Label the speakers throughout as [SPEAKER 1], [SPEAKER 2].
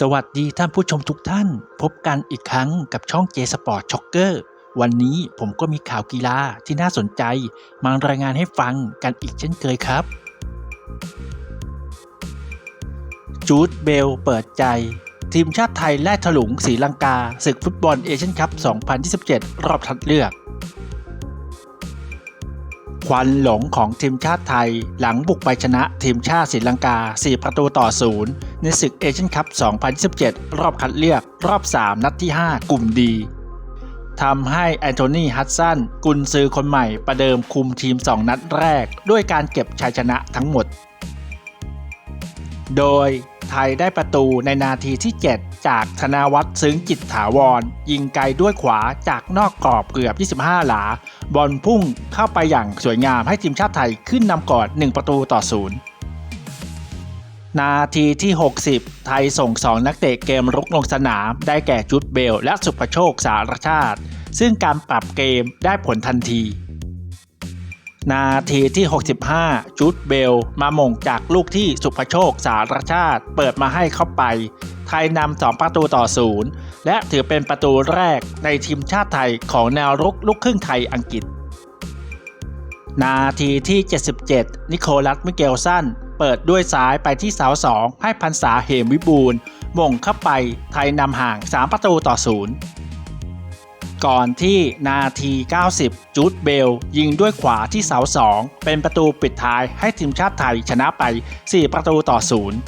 [SPEAKER 1] สวัสดีท่านผู้ชมทุกท่าน พบกันอีกครั้งกับช่องเจสปอร์ตช็อกเกอร์วันนี้ผมก็มีข่าวกีฬาที่น่าสนใจ มารายงานให้ฟังกันอีกเช่นเคยครับ จูดเบลเปิดใจ ทีมชาติไทยแล่ถลุงศรีลังกาศึกฟุตบอลเอเชียนคัพ 2027 รอบคัดเลือก ควันหลงของทีมชาติไทย หลังบุกไปชนะทีมชาติศรีลังกา 4 ประตูต่อศูนย์ในศึกเอเชียนคัพ 2027 รอบคัดเลือกรอบ 3 นัดที่ 5 กลุ่มดีทำให้แอนโทนีฮัตสันกุนซือคนใหม่ประเดิมคุมทีม 2 นัดแรก ด้วยการเก็บชัยชนะทั้งหมด โดยไทยได้ประตูในนาทีที่ 7จากธนาวัฒน์ซึ้งจิตถาวร ยิงไกลด้วยขวาจากนอกกรอบเกือบ 25 หลา บอลพุ่งเข้าไปอย่างสวยงามให้ทีมชาติไทยขึ้นนำก่อน 1 ประตูต่อศูนย์นาทีที่ 60 ไทยส่ง 2 นักเตะเกมรุกลงสนาม ได้แก่จุดเบล และสุภโชคสารชาติ ซึ่งการปรับเกมได้ผลทันที นาทีที่ 65 จุดเบล มาหม่งจากลูกที่สุภโชคสารชาติ เปิดมาให้เข้าไป ไทยนำ2ประตูต่อศูนย์และถือเป็นประตูแรกในทีมชาติไทยของแนวรุกลูกครึ่งไทยอังกฤษ นาทีที่ 77 นิโคลัสมิเกลสันเปิดด้วยซ้ายไปที่เสาสองให้พันษาเหมวิบูลมงเข้าไปไทยนำห่าง 3 ประตูต่อศูนย์ก่อนที่นาที 90 จูดเบล ยิงด้วยขวาที่เสาสองเป็นประตูปิดท้ายให้ทีมชาติไทยชนะไป 4 ประตูต่อศูนย์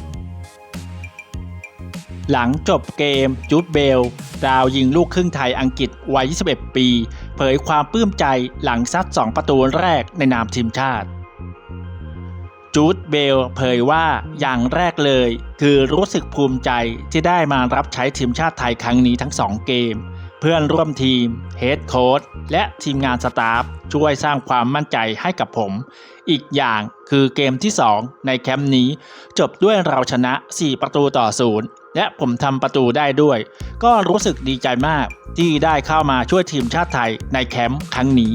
[SPEAKER 1] หลังจบเกมจูดเบล ดาวยิงลูกครึ่งไทยอังกฤษวัย 21 ปี เผยความปลื้มใจหลังซัด 2 ประตูแรกในนามทีมชาติ จูดเบลเผยว่าอย่างแรกเลย คือรู้สึกภูมิใจที่ได้มารับใช้ทีมชาติไทยครั้งนี้ทั้ง 2 เกม เพื่อนร่วมทีมเฮดโค้ชและทีมงานสตาฟช่วยสร้างความมั่นใจให้กับผม อีกอย่างคือเกมที่ 2 ในแคมป์นี้ จบด้วยเราชนะ 4 ประตูต่อศูนย์ และผมทำประตูได้ด้วย ก็รู้สึกดีใจมากที่ได้เข้ามาช่วยทีมชาติไทยในแคมป์ครั้งนี้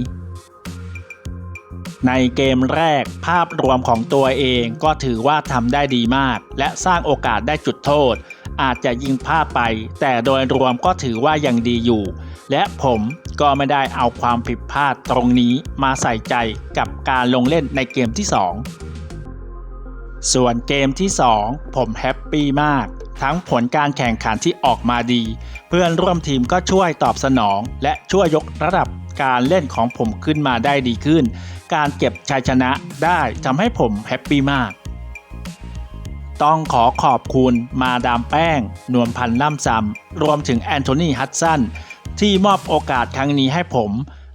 [SPEAKER 1] ในเกมแรกภาพรวมของตัวเองก็ถือว่าทำได้ดีมาก และสร้างโอกาสได้จุดโทษ อาจจะยิงพลาดไป แต่โดยรวมก็ถือว่ายังดีอยู่ และผมก็ไม่ได้เอาความผิดพลาดตรงนี้มาใส่ใจกับการลงเล่นในเกมที่ 2 ส่วนเกมที่ 2 ผมแฮปปี้มาก ทั้งผลการแข่งขันที่ออกมาดี เพื่อนร่วมทีมก็ช่วยตอบสนอง และช่วยยกระดับการเล่นของผมขึ้นมาได้ดีขึ้น การเก็บชัยชนะได้ทำให้ผมแฮปปี้มาก ต้องขอขอบคุณมาดามแป้ง นวลพันธ์ล่ำซำรวมถึงแอนโทนีฮัตสันที่มอบโอกาสครั้งนี้ให้ผม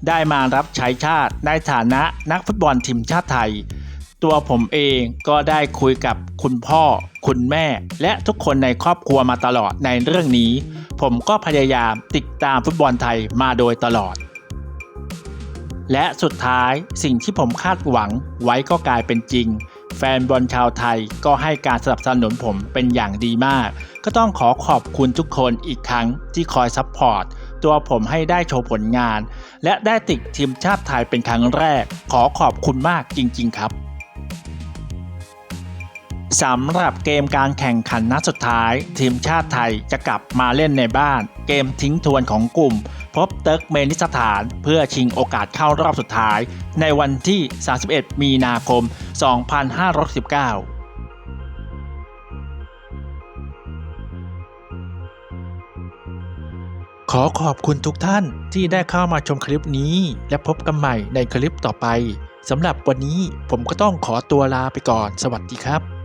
[SPEAKER 1] ได้มารับใช้ชาติในฐานะนักฟุตบอลทีมชาติไทย ตัวผมเองก็ได้คุยกับคุณพ่อ คุณแม่ และทุกคนในครอบครัวมาตลอดในเรื่องนี้ ผมก็พยายามติดตามฟุตบอลไทยมาโดยตลอด และสุดท้ายสิ่งที่ผมคาดหวังไว้ก็กลายเป็นจริง แฟนบอลชาวไทยก็ให้การสนับสนุนผมเป็นอย่างดีมาก ก็ต้องขอขอบคุณทุกคนอีกครั้งที่คอยซัพพอร์ตตัวผมให้ได้โชว์ผลงาน และได้ติดทีมชาติไทยเป็นครั้งแรก ขอขอบคุณมากจริง ๆ ครับ สำหรับเกมการแข่งขันนัดสุดท้าย ทีมชาติไทยจะกลับมาเล่นในบ้าน เกมทิ้งทวนของกลุ่ม พบเติร์กเมนิสถานเพื่อชิงโอกาสเข้ารอบสุดท้าย ในวันที่ 31 มีนาคม 2519ขอขอบคุณทุกท่านที่ได้เข้ามาชมคลิปนี้ และพบกันใหม่ในคลิปต่อไปสำหรับวันนี้ผมก็ต้องขอตัวลาไปก่อน สวัสดีครับ